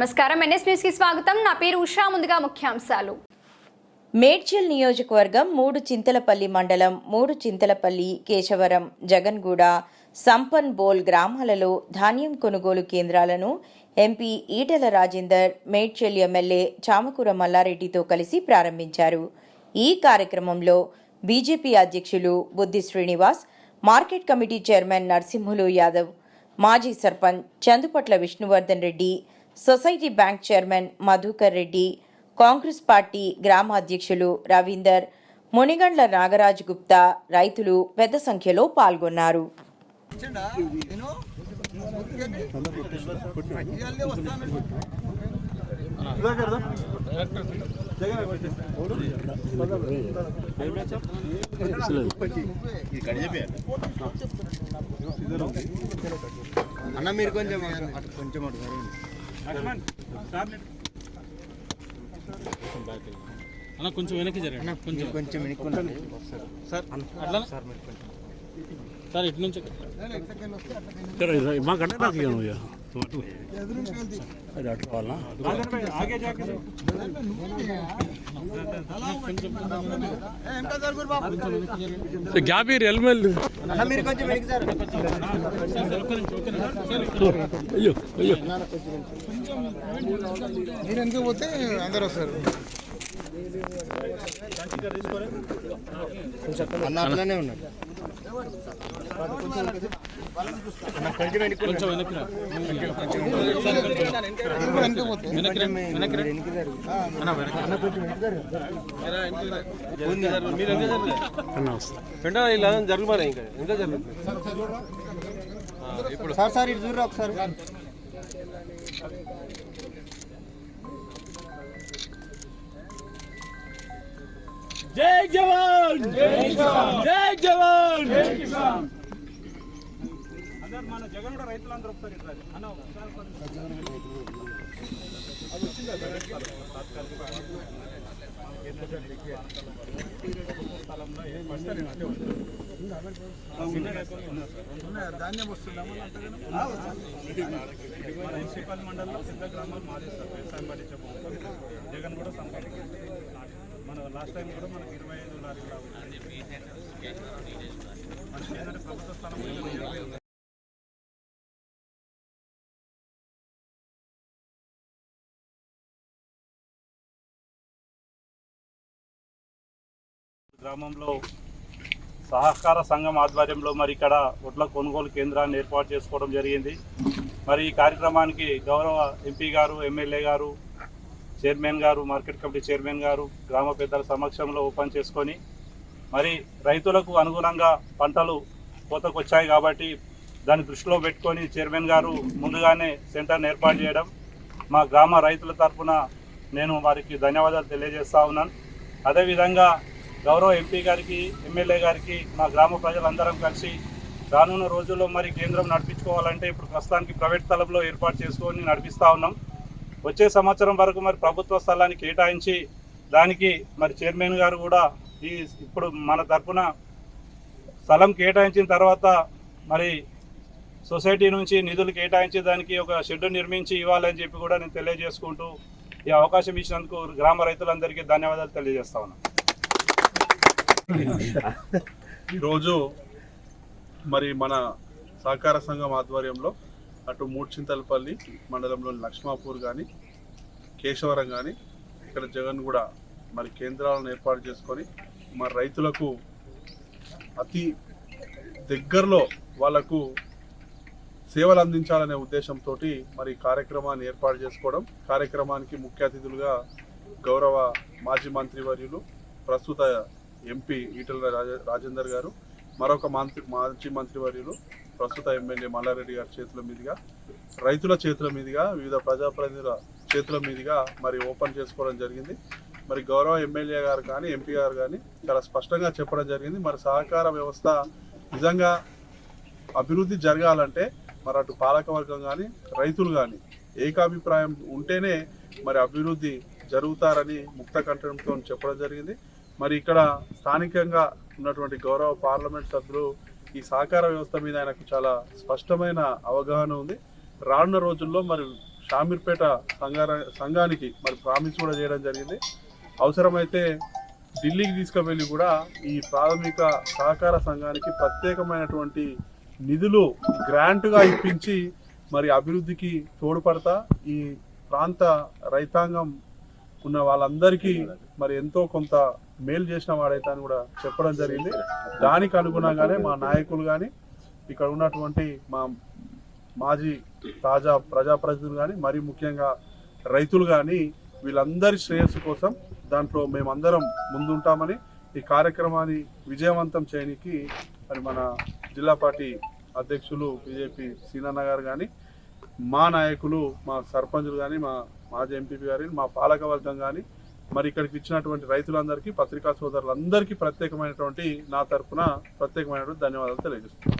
నమస్కారం. ఎన్ఎస్ న్యూస్కి స్వాగతం. నా పేరు ఉషా. ముందుగా ముఖ్యాంశాలు. మేడ్చల్ నియోజకవర్గం మూడు చింతలపల్లి మండలం మూడు చింతలపల్లి కేశవరం జగన్గూడ సంపన్ బోల్ గ్రామాలలో ధాన్యం కొనుగోలు కేంద్రాలను ఎంపీ ఈటెల రాజేందర్ మేడ్చల్ ఎమ్మెల్యే చామకూర మల్లారెడ్డితో కలిసి ప్రారంభించారు. ఈ కార్యక్రమంలో బీజేపీ అధ్యక్షులు Buddhi Srinivas market committee chairman Narasimhulu Yadav మాజీ sarpanch Chandupatla Vishnuvardhan Reddy society bank chairman Madhukar Reddy Congress party గ్రామ అధ్యక్షులు రవీందర్ మునిగండ్ల నాగరాజ్ గుప్తా రైతులు పెద్ద సంఖ్యలో పాల్గొన్నారు. అన్న మీరు కొంచెం కొంచెం అటు అన్న కొంచెం వెనక్కి జరగండి. కొంచెం. కొంచెం వెనుక్కుండండి సార్ అట్లా సార్ మీరు కొంచెం. సార్ ఇటు నుంచి. మాకంటే అది అట్లా వాళ్ళ గ్యాప్ ఇయర్ ఎల్మెల్ మీరు సార్ అయ్యో అయ్యో. మీరు ఎందుకు పోతే అందరు వస్తారు అన్న ఉన్నారు అన్న కొంచెం వెనక్కి కొంచెం వెనక్కి రా. వెనక్కి పోతే వెనక్కి రా, వెనక్కి రా. వెనక్కి జరుగు. అన్న వెనక్కి అన్న కొంచెం వెనక్కి జరుగు. మీరు వెనక్కి జరగండి. అన్న వస్తా వెంటనే ఇలా జరుగు మరి ఇంకా ఇంకా జరుగు సార్ సార్ ఇటు ఒకసారి జై జవాన్ జై జవాన్ మున్సిపల్ మండలంలో పెద్ద గ్రామాలు మాదే వ్యవసాయం పండించే జగన్ కూడా సంపాదించారు మన లాస్ట్ టైం కూడా మనకి ఇరవై ఐదు లారీలు గ్రామంలో సహకార సంఘం ఆధ్వర్యంలో మరి ఇక్కడ ఒడ్ల కొనుగోలు కేంద్రాన్ని ఏర్పాటు చేసుకోవడం జరిగింది. మరి ఈ కార్యక్రమానికి గౌరవ ఎంపీ గారు ఎమ్మెల్యే గారు చైర్మన్ గారు మార్కెట్ కమిటీ చైర్మన్ గారు గ్రామ పెద్దల సమక్షంలో ఓపెన్ చేసుకొని మరి రైతులకు అనుగుణంగా పంటలు కోతకు వచ్చాయి కాబట్టి దాన్ని దృష్టిలో పెట్టుకొని చైర్మన్ గారు ముందుగానే సెంటర్ని ఏర్పాటు చేయడం. మా గ్రామ రైతుల తరఫున నేను వారికి ధన్యవాదాలు తెలియజేస్తా ఉన్నాను. అదేవిధంగా గౌరవ ఎంపీ గారికి ఎమ్మెల్యే గారికి మా గ్రామ ప్రజలందరం కలిసి రానున్న రోజుల్లో మరి కేంద్రం నడిపించుకోవాలంటే ఇప్పుడు ప్రస్తుతానికి ప్రైవేట్ స్థలంలో ఏర్పాటు చేసుకొని నడిపిస్తూ ఉన్నాం. వచ్చే సంవత్సరం వరకు మరి ప్రభుత్వ స్థలాన్ని కేటాయించి దానికి మరి చైర్మన్ గారు కూడా ఈ ఇప్పుడు మన తరఫున స్థలం కేటాయించిన తర్వాత మరి సొసైటీ నుంచి నిధులు కేటాయించి దానికి ఒక షెడ్ నిర్మించి ఇవ్వాలని చెప్పి కూడా నేను తెలియజేసుకుంటూ ఈ అవకాశం ఇచ్చినందుకు గ్రామ రైతులందరికీ ధన్యవాదాలు తెలియజేస్తా ఉన్నాను ఈరోజు మరి మన సహకార సంఘం ఆధ్వర్యంలో అటు మూడ్చింతలపల్లి మండలంలోని లక్ష్మాపూర్ కానీ కేశవరం కానీ ఇక్కడ జగన్ కూడా మరి కేంద్రాలను ఏర్పాటు చేసుకొని మరి రైతులకు అతి దగ్గరలో వాళ్ళకు సేవలు అందించాలనే ఉద్దేశంతో మరి కార్యక్రమాన్ని ఏర్పాటు చేసుకోవడం కార్యక్రమానికి ముఖ్య అతిథులుగా గౌరవ మాజీ మంత్రివర్యులు ప్రస్తుత ఎంపీ ఈటల రాజేందర్ గారు మరొక మంత్రి మాజీ మంత్రివర్యులు ప్రస్తుత ఎమ్మెల్యే మల్లారెడ్డి గారి చేతుల మీదుగా రైతుల చేతుల మీదుగా వివిధ ప్రజాప్రతినిధుల చేతుల మీదుగా మరి ఓపెన్ చేసుకోవడం జరిగింది. మరి గౌరవ ఎమ్మెల్యే గారు కానీ ఎంపీ గారు కానీ చాలా స్పష్టంగా చెప్పడం జరిగింది. మరి సహకార వ్యవస్థ నిజంగా అభివృద్ధి జరగాలంటే మరి అటు పాలకవర్గం కానీ రైతులు కానీ ఏకాభిప్రాయం ఉంటేనే మరి అభివృద్ధి జరుగుతారని ముక్త కంఠంతో చెప్పడం జరిగింది. మరి ఇక్కడ స్థానికంగా ఉన్నటువంటి గౌరవ పార్లమెంట్ సభ్యులు ఈ సహకార వ్యవస్థ మీద ఆయనకు చాలా స్పష్టమైన అవగాహన ఉంది. రానున్న రోజుల్లో మరి షామీర్పేట సంఘార సంఘానికి మరి ప్రామిస్ కూడా చేయడం జరిగింది. అవసరమైతే ఢిల్లీకి తీసుకువెళ్ళి కూడా ఈ ప్రాథమిక సహకార సంఘానికి ప్రత్యేకమైనటువంటి నిధులు గ్రాంట్గా ఇప్పించి మరి అభివృద్ధికి తోడ్పడతా ఈ ప్రాంత రైతాంగం ఉన్న వాళ్ళందరికీ మరి ఎంతో కొంత మేలు చేసిన వాడైతే అని కూడా చెప్పడం జరిగింది. దానికి అనుగుణంగానే మా నాయకులు కానీ ఇక్కడ ఉన్నటువంటి మా మాజీ తాజా ప్రజాప్రతినిధులు కానీ మరి ముఖ్యంగా రైతులు కానీ వీళ్ళందరి శ్రేయస్సు కోసం దాంట్లో మేమందరం ముందుంటామని ఈ కార్యక్రమాన్ని విజయవంతం చేయడానికి మరి మన జిల్లా పార్టీ అధ్యక్షులు బీజేపీ సీనన్న గారు కానీ మా నాయకులు మా సర్పంచులు కానీ మా మాజీ ఎంపీపీ గారు మా పాలకవర్గం కానీ మరి ఇక్కడికి ఇచ్చినటువంటి రైతులందరికీ పత్రికా సోదరులందరికీ ప్రత్యేకమైనటువంటి నా తరపున ప్రత్యేకమైనటువంటి ధన్యవాదాలు తెలియజేస్తున్నాను.